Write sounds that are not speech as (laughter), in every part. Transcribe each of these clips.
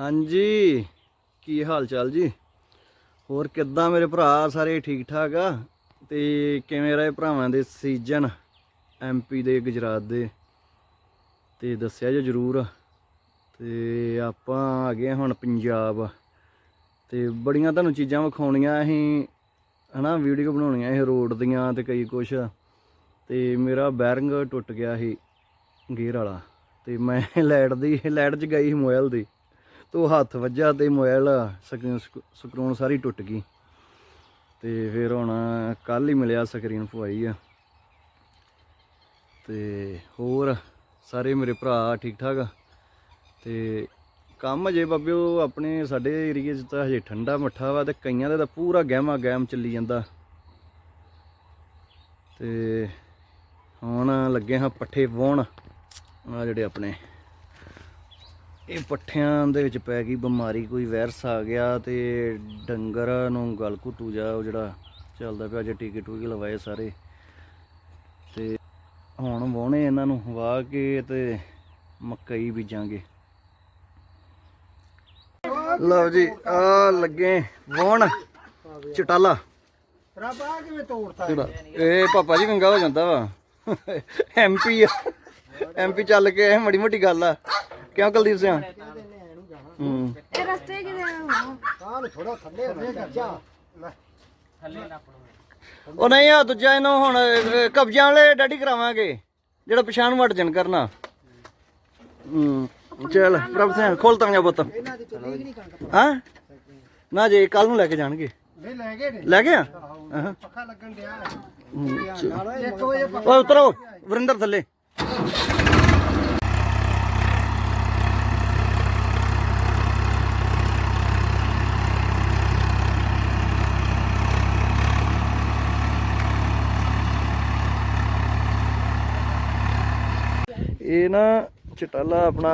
ਹਾਂਜੀ। ਕੀ ਹਾਲ ਚਾਲ ਜੀ? ਹੋਰ ਕਿੱਦਾਂ ਮੇਰੇ ਭਰਾ? ਸਾਰੇ ਠੀਕ ਠਾਕ ਆ? ਤੇ ਕਿਵੇਂ ਰਹੇ ਭਰਾਵਾਂ ਦੇ ਸੀਜ਼ਨ? ਐਮਪੀ ਦੇ, ਗੁਜਰਾਤ ਦੇ? ਤੇ ਦੱਸਿਆ ਜੋ ਜਰੂਰ। ਤੇ ਆਪਾਂ ਆ ਗਏ ਹੁਣ ਪੰਜਾਬ। ਤੇ ਬੜੀਆਂ ਤੁਹਾਨੂੰ ਚੀਜ਼ਾਂ ਵਿਖਾਉਣੀਆਂ ਅਸੀਂ, ਹਨਾ, ਵੀਡੀਓ ਬਣਾਉਣੀਆਂ ਇਹ ਰੋਡ ਦੀਆਂ ਤੇ ਕਈ ਕੁਛ। ਤੇ ਮੇਰਾ ਬੈਰਿੰਗ ਟੁੱਟ ਗਿਆ ਸੀ, ਗੇਅਰ ਵਾਲਾ। ਤੇ ਮੈਂ (laughs) ਲਾਈਟ ਦੀ, ਲਾਈਟ 'ਚ ਗਈ ਸੀ ਮੋਬਾਈਲ ਦੀ ਤੋ ਹੱਥ ਵੱਜਾ ਤੇ ਮੋਬਾਈਲ ਸਕਰੀਨ ਸਕਰੂਨ ਸਾਰੀ ਟੁੱਟ ਗਈ। ਤੇ ਫਿਰ ਹੁਣ ਕੱਲ ਹੀ ਮਿਲਿਆ ਸਕਰੀਨ ਪਵਾਈ ਆ। ਤੇ ਹੋਰ ਸਾਰੇ ਮੇਰੇ ਭਰਾ ਠੀਕ ਠਾਕ ਆ। ਤੇ ਕੰਮ ਅਜੇ ਬਾਬਿਓ ਆਪਣੇ ਸਾਡੇ ਏਰੀਏ 'ਚ ਤਾਂ ਹਜੇ ਠੰਡਾ ਮੱਠਾ ਵਾ ਤੇ ਕਈਆਂ ਦਾ ਤਾਂ ਪੂਰਾ ਗਹਿਮਾ ਗਹਿਮ ਚੱਲੀ ਜਾਂਦਾ। ਤੇ ਹੁਣ ਲੱਗੇ ਹਾਂ ਪੱਠੇ ਵਾਹੁਣ ਆ ਜਿਹੜੇ ਆਪਣੇ। ਇਹ ਪੱਠਿਆਂ ਦੇ ਵਿੱਚ ਪੈ ਗਈ ਬਿਮਾਰੀ, ਕੋਈ ਵਾਇਰਸ ਆ ਗਿਆ ਤੇ ਡੰਗਰ ਨੂੰ ਗਲ ਘੁੱਟੂ ਜਾ, ਉਹ ਜਿਹੜਾ ਚੱਲਦਾ ਪਿਆ, ਜੇ ਟੀਕੇ ਟੂਕੇ ਲਵਾਏ ਸਾਰੇ। ਤੇ ਹੁਣ ਵਾਹੁਣੇ ਇਹਨਾਂ ਨੂੰ ਵਾਹ ਕੇ ਤੇ ਮਕਈ ਬੀਜਾਂਗੇ। ਲਓ ਜੀ, ਆ ਲੱਗੇ ਵਾਹੁਣ ਚਟਾਲਾ। ਰੱਬਾ ਕਿਵੇਂ ਤੋੜਤਾ ਇਹ ਪਾਪਾ ਜੀ ਗੰਗਾ ਹੋ ਜਾਂਦਾ ਵਾ। ਐਮਪੀ ਆ। ਐਮਪੀ ਚੱਲ ਕੇ ਆਏ ਮੜੀ ਮੋਟੀ ਗੱਲ ਆ। ਕਿਉਂ ਕੁਲਦੀਪ ਸਿੰਘ ਹੂੰ। ਇਹ ਰਸਤੇ ਕਿਤੇ ਹੋਣਾ? ਕਾਹ ਨੂੰ ਥੋੜਾ ਥੱਲੇ ਥੱਲੇ ਕੱਚਾ ਉਹ ਨਹੀਂ ਆ ਦੂਜਾ ਇਹਨੂੰ ਹੁਣ ਕਬਜ਼ਿਆਂ ਵਾਲੇ ਡੈਡੀ ਕਰਾਵਾਂਗੇ ਜਿਹੜਾ ਪਛਾਣ ਵਟ ਜਨ ਕਰਨਾ। ਹੂੰ ਚੱਲ ਪ੍ਰਭ ਸਿੰਘ ਖੋਲ ਤਾਂ ਜਾ ਪੁੱਤ। ਕਣਕ ਹਾਂ? ਨਾ ਜੇ ਕੱਲ ਨੂੰ ਲੈ ਕੇ ਜਾਣਗੇ। ਨਹੀਂ ਲੈ ਗਏ ਨੇ। ਲੈ ਆ? ਹਾਂ ਪੱਖਾ ਲੱਗਣ ਡਿਆ। ਹੂੰ, ਚੱਲ। 1 ਵਜੇ ਓਏ ਉਤਰੋ ਵਰਿੰਦਰ ਥੱਲੇ। ਇਹ ਨਾ ਚਟਾਲਾ ਆਪਣਾ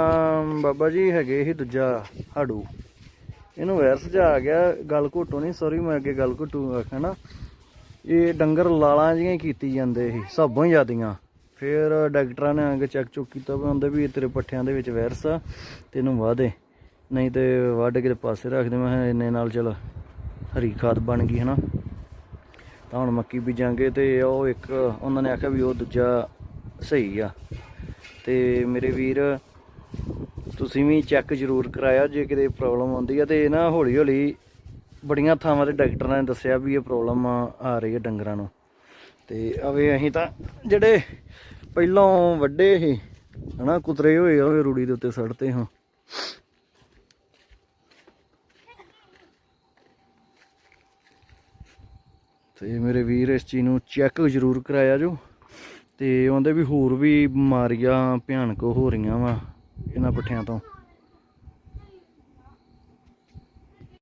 ਬਾਬਾ ਜੀ ਹੈਗੇ ਸੀ ਦੂਜਾ ਹਾੜੂ। ਇਹਨੂੰ ਵਾਇਰਸ ਜਿਹਾ ਆ ਗਿਆ, ਗੱਲ ਘੋਟੋ ਨਹੀਂ ਸੌਰੀ ਮੈਂ ਅੱਗੇ ਗੱਲ ਘੋਟੂ ਆਖਿਆ ਨਾ ਇਹ ਡੰਗਰ ਲਾਲਾਂ ਜਿਹੀਆਂ ਹੀ ਕੀਤੀ ਜਾਂਦੇ ਸੀ ਸਭੋਂ ਹੀ ਜ਼ਿਆਦੀਆਂ। ਫਿਰ ਡਾਕਟਰਾਂ ਨੇ ਆ ਕੇ ਚੈੱਕ ਚੁੱਕ ਕੀਤਾ ਵੀ ਹੁੰਦੇ ਵੀ ਇਹ ਤੇਰੇ ਪੱਠਿਆਂ ਦੇ ਵਿੱਚ ਵਾਇਰਸ ਆ ਤੇ ਇਹਨੂੰ ਵਾਹ ਦੇ। ਨਹੀਂ ਤੇ ਵੱਢ ਕੇ ਪਾਸੇ ਰੱਖ ਦੇ, ਮੈਂ ਇੰਨੇ ਨਾਲ ਚਲ ਹਰੀ ਖਾਦ ਬਣ ਗਈ, ਹਨਾ। ਤਾਂ ਹੁਣ ਮੱਕੀ ਬੀਜਾਂਗੇ ਤੇ ਉਹ ਇੱਕ, ਉਹਨਾਂ ਨੇ ਆਖਿਆ ਵੀ ਉਹ ਦੂਜਾ ਸਹੀ ਆ। ਤੇ ਮੇਰੇ ਵੀਰ, ਤੁਸੀਂ ਵੀ ਚੈੱਕ ਜ਼ਰੂਰ ਕਰਾਇਆ ਜੇ ਕਿਤੇ ਪ੍ਰੋਬਲਮ ਆਉਂਦੀ ਆ। ਤੇ ਨਾ ਹੌਲੀ ਹੌਲੀ ਬੜੀਆਂ ਥਾਵਾਂ ਤੇ ਡਾਕਟਰਾਂ ਨੇ ਦੱਸਿਆ ਵੀ ਇਹ ਪ੍ਰੋਬਲਮ ਆ ਰਹੀ ਹੈ ਡੰਗਰਾਂ ਨੂੰ। ਤੇ ਅਵੇ ਅਸੀਂ ਤਾਂ ਜਿਹੜੇ ਪਹਿਲਾਂ ਵੱਡੇ ਸੀ, ਹਨਾ, ਕੁਤਰੇ ਹੋਏ ਹੋਏ ਰੂੜੀ ਦੇ ਉੱਤੇ ਸੜਤੇ ਹਾਂ। ਤੇ ਮੇਰੇ ਵੀਰ ਇਸ ਚੀਜ਼ ਨੂੰ ਚੈੱਕ ਜ਼ਰੂਰ ਕਰਾਇਆ ਜੋ। ਤੇ ਉਹਦੇ ਵੀ ਹੋਰ ਵੀ ਬਿਮਾਰੀਆਂ ਭਿਆਨਕ ਹੋ ਰਹੀਆਂ ਵਾ ਇਹਨਾਂ ਪੱਠਿਆਂ ਤੋਂ।